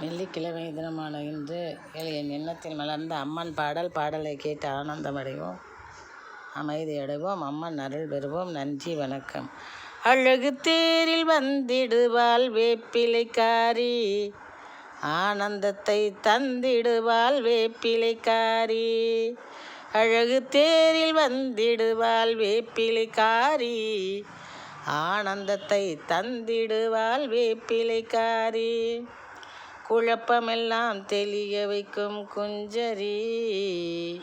வெள்ளிக்கிழமை தினமான இன்று என் எண்ணத்தில் மலர்ந்த அம்மன் பாடல் பாடலை கேட்டு ஆனந்தமடைவோம். அமைதி அடைவோம். அம்மன் அருள் பெறுவோம். நன்றி வணக்கம். அழகு தேரில் வந்திடுவாள் வேப்பிலைக்காரி. ஆனந்தத்தை தந்திடுவாள் வேப்பிலைக்காரி. அழகு தேரில் வந்திடுவாள் வேப்பிலைக்காரி. ஆனந்தத்தை தந்திடுவாள் வேப்பிலைக்காரி. குழப்பமெல்லாம் தெளிய வைக்கும் குஞ்சரி.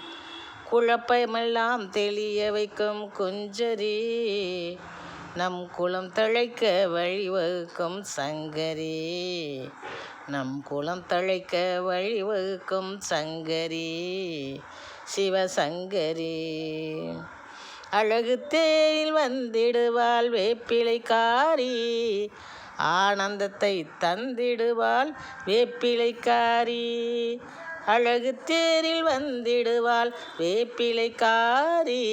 குழப்பமெல்லாம் தெளிய வைக்கும் குஞ்சரி. நம் குளம் தழைக்க வழிவகுக்கும் சங்கரி. நம் குளம் தழைக்க வழிவகுக்கும் சங்கரி. சிவசங்கரி. அழகு தேரில் வந்திடுவாள் வேப்பிலைக்காரி ஆனந்தத்தை தந்திடுவாள் வேப்பிலைக்காரி. அழகு தேரில் வந்திடுவாள் வேப்பிலைக்காரி.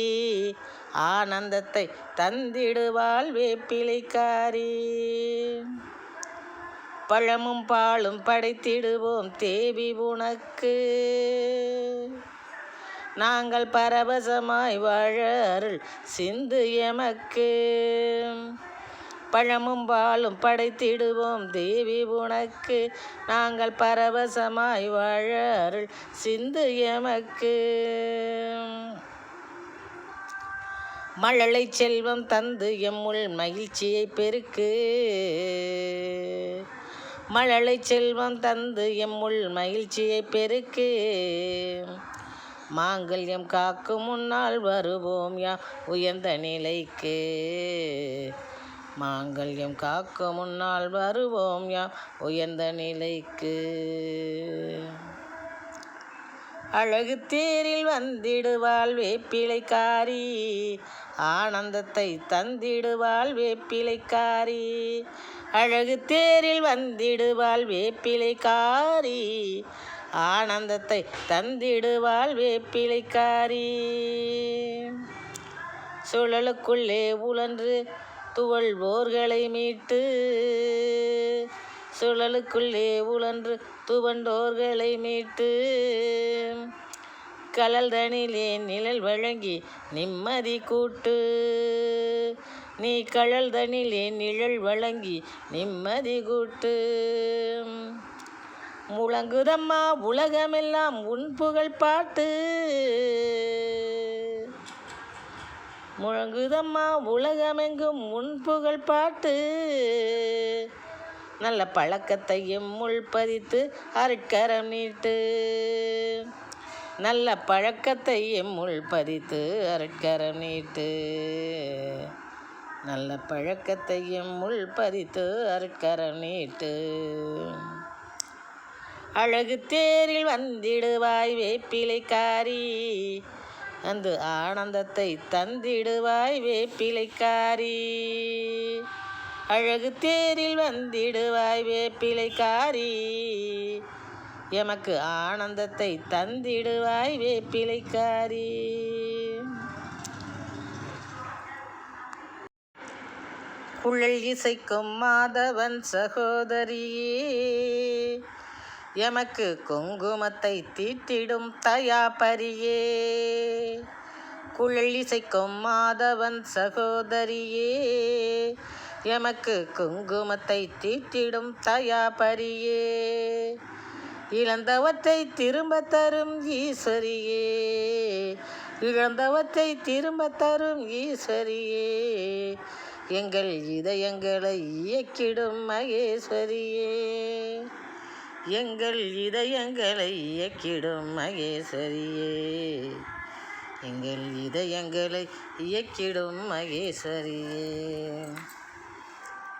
ஆனந்தத்தை தந்திடுவாள் வேப்பிலைக்காரி. பழமும் பாலும் படைத்திடுவோம் தேவி உனக்கு. நாங்கள் பரவசமாய் வாழ அருள் சிந்து எமக்கு. பழமும் பாலும் படைத்திடுவோம் தேவி உனக்கு. நாங்கள் பரவசமாய் வாழ அருள் சிந்து எமக்கு. மழலை செல்வம் தந்து எம்முள் மகிழ்ச்சியை பெருக்கு. மழலை செல்வம் தந்து எம்முள் மகிழ்ச்சியை பெருக்கு. மாங்கல்யம் காக்கும் முன்னால் வருவோம் யா உயர்ந்த நிலைக்கு. மாங்கல்யம் காக்கும் முன்னால் வருவோம் யா உயர்ந்த நிலைக்கு. அழகு தேரில் வந்திடுவாள் வேப்பிலைக்காரி ஆனந்தத்தை தந்திடுவாள் வேப்பிலைக்காரி. அழகு தேரில் வந்திடுவாள் வேப்பிலைக்காரி ஆனந்தத்தை தந்திடுவாள் வேப்பிலைக்காரி. சுழலுக்குள்ளே உழன்று துவள்வோர்களை மீட்டு சுழலுக்குள்ளே உழன்று துவண்டோர்களை மீட்டு கலல் தனிலே நிழல் வழங்கி நிம்மதி கூட்டு. நீ கழல் தனிலே நிழல் வழங்கி நிம்மதி கூட்டு. முழங்குதம்மா உலகமெல்லாம் உன் புகழ் பாட்டு. முழங்குதம்மா உலகமெங்கும் முன்புகழ் புகழ் பாட்டு. நல்ல பழக்கத்தையும் முள் பதித்து அருட்கரம் நீட்டு. நல்ல பழக்கத்தையும் முள் பதித்து அருட்கரம் நீட்டு. நல்ல பழக்கத்தையும் முள் பதித்து அருட்கரம் நீட்டு. அழகு தேரில் வந்திடுவாய் வேப்பிலைக்காரி அந்த ஆனந்தத்தை தந்திடுவாய் வேப்பிலைக்காரி. அழகு தேரில் வந்திடுவாய் வேப்பிலைக்காரி. எமக்கு ஆனந்தத்தை தந்திடுவாய் வேப்பிலைக்காரி. குழல் இசைக்கும் மாதவன் சகோதரியே. எமக்கு குங்குமத்தை தீட்டிடும் தயாபரியே. குழல் இசைக்கும் மாதவன் சகோதரியே. எமக்கு குங்குமத்தை தீட்டிடும் தயாபரியே. இழந்தவற்றை திரும்ப தரும் ஈஸ்வரியே. இழந்தவற்றை திரும்ப தரும் ஈஸ்வரியே. எங்கள் இதயங்களை இயக்கிடும் மகேஸ்வரியே. எங்கள் இதயங்களை இயக்கிடும் மகேஸ்வரியே. எங்கள் இதயங்களை இயக்கிடும் மகேஸ்வரியே.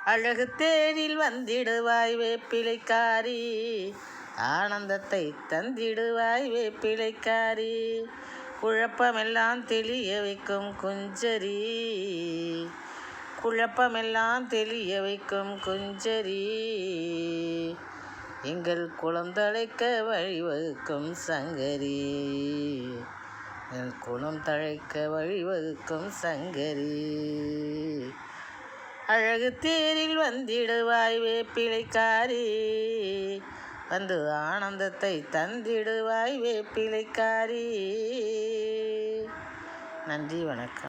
அழகு தேரில் வந்திடுவாய் வேப்பிலைக்காரி. ஆனந்தத்தை தந்திடுவாய் வேப்பிலைக்காரி. குழப்பமெல்லாம் தெளிய வைக்கும் குஞ்சரி. குழப்பமெல்லாம் தெளிய வைக்கும் குஞ்சரி. எங்கள் குளம் தழைக்க வழிவகுக்கும் சங்கரி. எங்கள் குளம் தழைக்க வழிவகுக்கும் சங்கரி. அழகு தேரில் வந்திடுவாய் வேப்பிலைக்காரி வந்து ஆனந்தத்தை தந்திடுவாய் வேப்பிலைக்காரி நன்றி வணக்கம்.